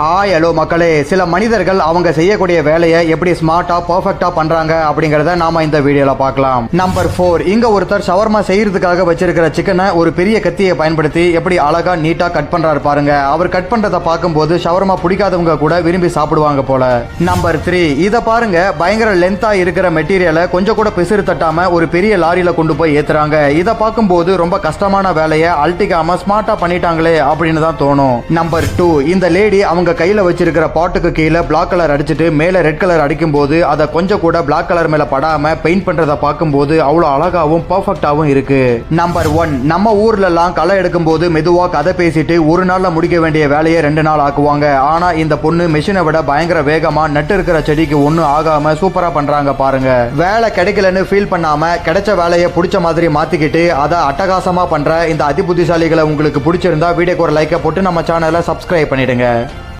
Hi hello மக்களே. சில மனிதர்கள் அவங்க செய்யக்கூடிய வேலையை எப்படி ஸ்மார்ட்டா பர்ஃபெக்டா பண்றாங்க அப்படிங்கறத நாம இந்த வீடியோல பார்க்கலாம். நம்பர் ஃபோர் இங்க ஒருத்தர் ஷவர்மா செய்யறதுக்காக வச்சிருக்கிற சிக்கனை ஒரு பெரிய கத்தியை பயன்படுத்தி எப்படி அழகா நீட்டா கட் பண்றாரு பாருங்க. அவர் கட் பண்றதை பார்க்கும்போது ஷவர்மா பிடிக்காதவங்க கூட விரும்பி சாப்பிடுவாங்க போல. நம்பர் த்ரீ இதை பாருங்க. பயங்கர லென்த்தா இருக்கிற மெட்டீரியலை கொஞ்சம் கூட பிசிறு தட்டாம ஒரு பெரிய லாரியில கொண்டு போய் ஏத்துறாங்க. இதை பார்க்கும்போது ரொம்ப கஷ்டமான வேலையை அழட்டிக்காம ஸ்மார்ட்டா பண்ணிட்டாங்களே அப்படின்னு தான் தோணும். நம்பர் டூ இந்த லேடி அவங்க கையில வச்சிருக்கிற பாட்டுக்கு கீழே பிளாக் கலர் அடிச்சிட்டு மேலே ரெட் கலர் அடிக்கும் போது அதை கொஞ்சம் கூட பிளாக் கலர் மேலே படாமல் பெயிண்ட் பண்ணுறதை பார்க்கும்போது அவ்வளோ அழகாவும் பர்ஃபெக்டாகவும் இருக்கு. நம்பர் ஒன் நம்ம ஊர்லலாம் களை எடுக்கும் போது மெதுவாக கதை பேசிட்டு ஒரு நாளில் முடிக்க வேண்டிய வேலையை ரெண்டு நாள் ஆக்குவாங்க. ஆனால் இந்த பொண்ணு மிஷினை விட பயங்கர வேகமாக நட்டு இருக்கிற செடிக்கு ஒன்றும் ஆகாமல் சூப்பராக பண்ணுறாங்க பாருங்க. வேலை கிடைக்கலன்னு ஃபீல் பண்ணாமல் கிடைச்ச வேலையை பிடிச்ச மாதிரி மாற்றிக்கிட்டு அதை அட்டகாசமாக பண்ணுற இந்த அதி புத்திசாலிகளை உங்களுக்கு பிடிச்சிருந்தா வீடியோக்கு ஒரு லைக்கை போட்டு நம்ம சேனலை சப்ஸ்கிரைப் பண்ணிடுங்க.